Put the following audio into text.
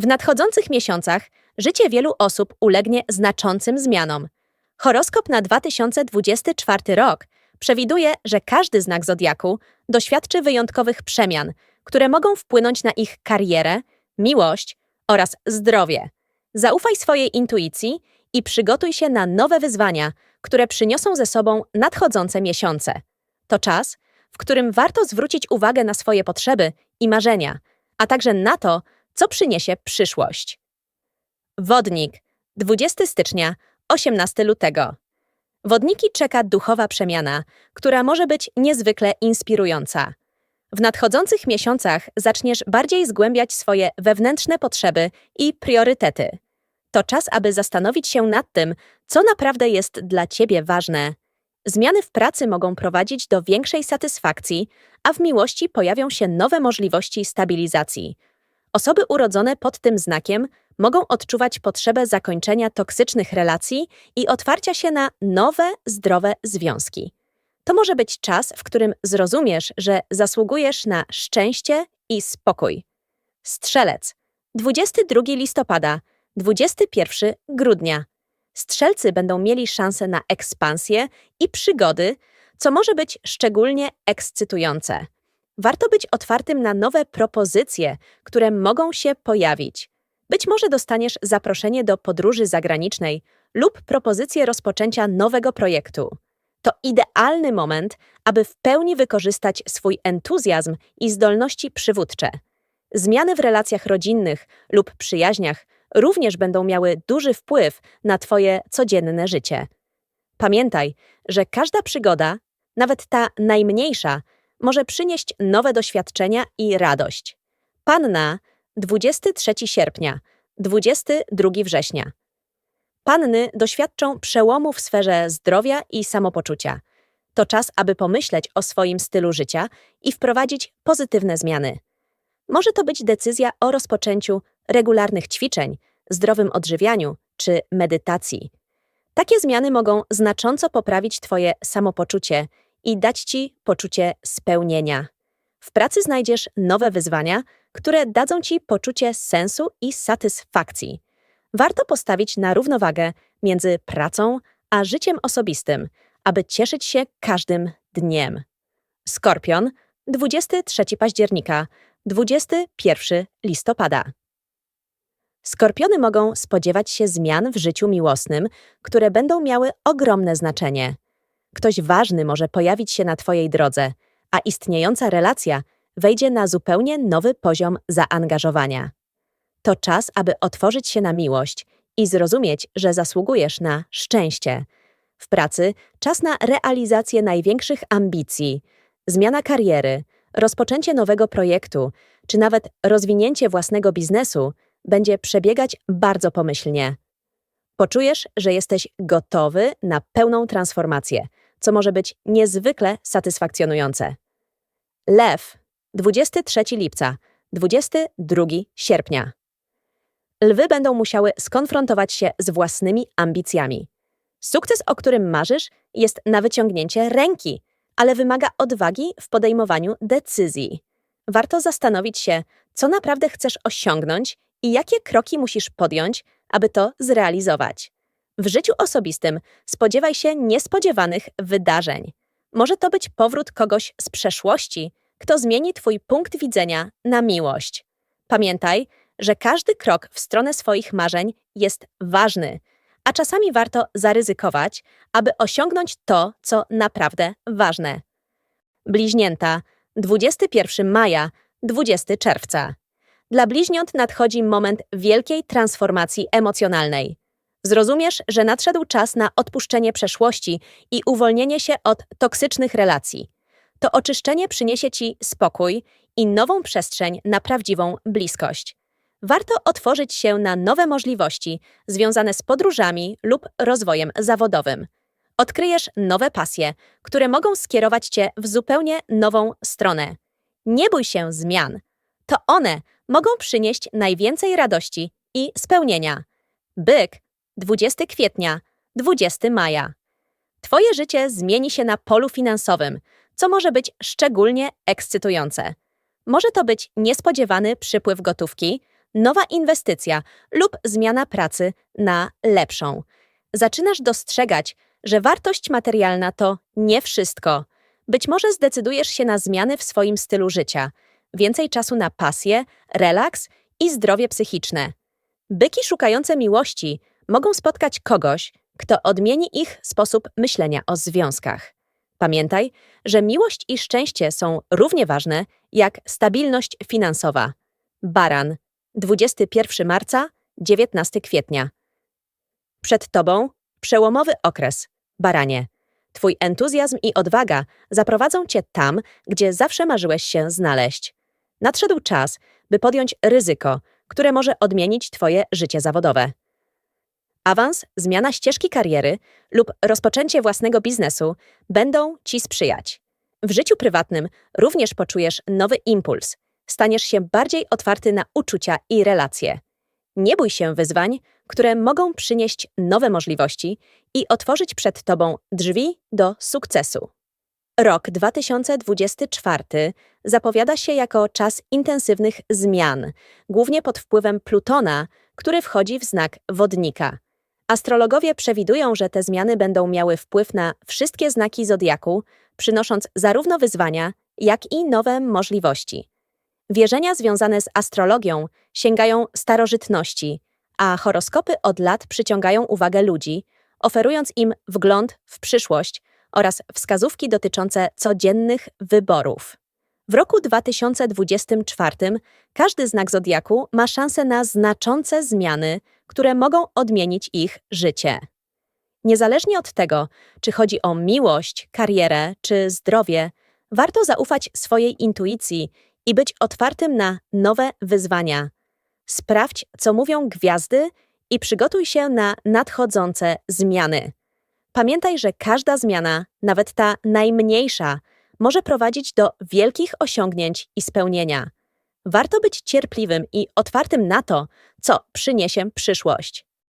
W nadchodzących miesiącach życie wielu osób ulegnie znaczącym zmianom. Horoskop na 2024 rok przewiduje, że każdy znak zodiaku doświadczy wyjątkowych przemian, które mogą wpłynąć na ich karierę, miłość oraz zdrowie. Zaufaj swojej intuicji i przygotuj się na nowe wyzwania, które przyniosą ze sobą nadchodzące miesiące. To czas, w którym warto zwrócić uwagę na swoje potrzeby i marzenia, a także na to, co przyniesie przyszłość. Wodnik, 20 stycznia, 18 lutego. Wodniki czeka duchowa przemiana, która może być niezwykle inspirująca. W nadchodzących miesiącach zaczniesz bardziej zgłębiać swoje wewnętrzne potrzeby i priorytety. To czas, aby zastanowić się nad tym, co naprawdę jest dla ciebie ważne. Zmiany w pracy mogą prowadzić do większej satysfakcji, a w miłości pojawią się nowe możliwości stabilizacji. Osoby urodzone pod tym znakiem mogą odczuwać potrzebę zakończenia toksycznych relacji i otwarcia się na nowe, zdrowe związki. To może być czas, w którym zrozumiesz, że zasługujesz na szczęście i spokój. Strzelec. 22 listopada, 21 grudnia. Strzelcy będą mieli szansę na ekspansję i przygody, co może być szczególnie ekscytujące. Warto być otwartym na nowe propozycje, które mogą się pojawić. Być może dostaniesz zaproszenie do podróży zagranicznej lub propozycję rozpoczęcia nowego projektu. To idealny moment, aby w pełni wykorzystać swój entuzjazm i zdolności przywódcze. Zmiany w relacjach rodzinnych lub przyjaźniach również będą miały duży wpływ na Twoje codzienne życie. Pamiętaj, że każda przygoda, nawet ta najmniejsza, może przynieść nowe doświadczenia i radość. Panna 23 sierpnia, 22 września. Panny doświadczą przełomu w sferze zdrowia i samopoczucia. To czas, aby pomyśleć o swoim stylu życia i wprowadzić pozytywne zmiany. Może to być decyzja o rozpoczęciu regularnych ćwiczeń, zdrowym odżywianiu czy medytacji. Takie zmiany mogą znacząco poprawić Twoje samopoczucie i dać Ci poczucie spełnienia. W pracy znajdziesz nowe wyzwania, które dadzą Ci poczucie sensu i satysfakcji. Warto postawić na równowagę między pracą a życiem osobistym, aby cieszyć się każdym dniem. Skorpion, 23 października, 21 listopada. Skorpiony mogą spodziewać się zmian w życiu miłosnym, które będą miały ogromne znaczenie. Ktoś ważny może pojawić się na Twojej drodze, a istniejąca relacja wejdzie na zupełnie nowy poziom zaangażowania. To czas, aby otworzyć się na miłość i zrozumieć, że zasługujesz na szczęście. W pracy czas na realizację największych ambicji, zmiana kariery, rozpoczęcie nowego projektu, czy nawet rozwinięcie własnego biznesu będzie przebiegać bardzo pomyślnie. Poczujesz, że jesteś gotowy na pełną transformację, co może być niezwykle satysfakcjonujące. Lew, 23 lipca, 22 sierpnia. Lwy będą musiały skonfrontować się z własnymi ambicjami. Sukces, o którym marzysz, jest na wyciągnięcie ręki, ale wymaga odwagi w podejmowaniu decyzji. Warto zastanowić się, co naprawdę chcesz osiągnąć i jakie kroki musisz podjąć, aby to zrealizować. W życiu osobistym spodziewaj się niespodziewanych wydarzeń. Może to być powrót kogoś z przeszłości, kto zmieni Twój punkt widzenia na miłość. Pamiętaj, że każdy krok w stronę swoich marzeń jest ważny, a czasami warto zaryzykować, aby osiągnąć to, co naprawdę ważne. Bliźnięta, 21 maja, 20 czerwca. Dla bliźniąt nadchodzi moment wielkiej transformacji emocjonalnej. Zrozumiesz, że nadszedł czas na odpuszczenie przeszłości i uwolnienie się od toksycznych relacji. To oczyszczenie przyniesie ci spokój i nową przestrzeń na prawdziwą bliskość. Warto otworzyć się na nowe możliwości związane z podróżami lub rozwojem zawodowym. Odkryjesz nowe pasje, które mogą skierować cię w zupełnie nową stronę. Nie bój się zmian. To one mogą przynieść najwięcej radości i spełnienia. Byk, 20 kwietnia, 20 maja. Twoje życie zmieni się na polu finansowym, co może być szczególnie ekscytujące. Może to być niespodziewany przypływ gotówki, nowa inwestycja lub zmiana pracy na lepszą. Zaczynasz dostrzegać, że wartość materialna to nie wszystko. Być może zdecydujesz się na zmiany w swoim stylu życia, więcej czasu na pasję, relaks i zdrowie psychiczne. Byki szukające miłości mogą spotkać kogoś, kto odmieni ich sposób myślenia o związkach. Pamiętaj, że miłość i szczęście są równie ważne jak stabilność finansowa. Baran, 21 marca, 19 kwietnia. Przed tobą przełomowy okres. Baranie. Twój entuzjazm i odwaga zaprowadzą cię tam, gdzie zawsze marzyłeś się znaleźć. Nadszedł czas, by podjąć ryzyko, które może odmienić Twoje życie zawodowe. Awans, zmiana ścieżki kariery lub rozpoczęcie własnego biznesu będą Ci sprzyjać. W życiu prywatnym również poczujesz nowy impuls. Staniesz się bardziej otwarty na uczucia i relacje. Nie bój się wyzwań, które mogą przynieść nowe możliwości i otworzyć przed Tobą drzwi do sukcesu. Rok 2024 zapowiada się jako czas intensywnych zmian, głównie pod wpływem Plutona, który wchodzi w znak wodnika. Astrologowie przewidują, że te zmiany będą miały wpływ na wszystkie znaki zodiaku, przynosząc zarówno wyzwania, jak i nowe możliwości. Wierzenia związane z astrologią sięgają starożytności, a horoskopy od lat przyciągają uwagę ludzi, oferując im wgląd w przyszłość oraz wskazówki dotyczące codziennych wyborów. W roku 2024 każdy znak zodiaku ma szansę na znaczące zmiany, które mogą odmienić ich życie. Niezależnie od tego, czy chodzi o miłość, karierę czy zdrowie, warto zaufać swojej intuicji i być otwartym na nowe wyzwania. Sprawdź, co mówią gwiazdy i przygotuj się na nadchodzące zmiany. Pamiętaj, że każda zmiana, nawet ta najmniejsza, może prowadzić do wielkich osiągnięć i spełnienia. Warto być cierpliwym i otwartym na to, co przyniesie przyszłość.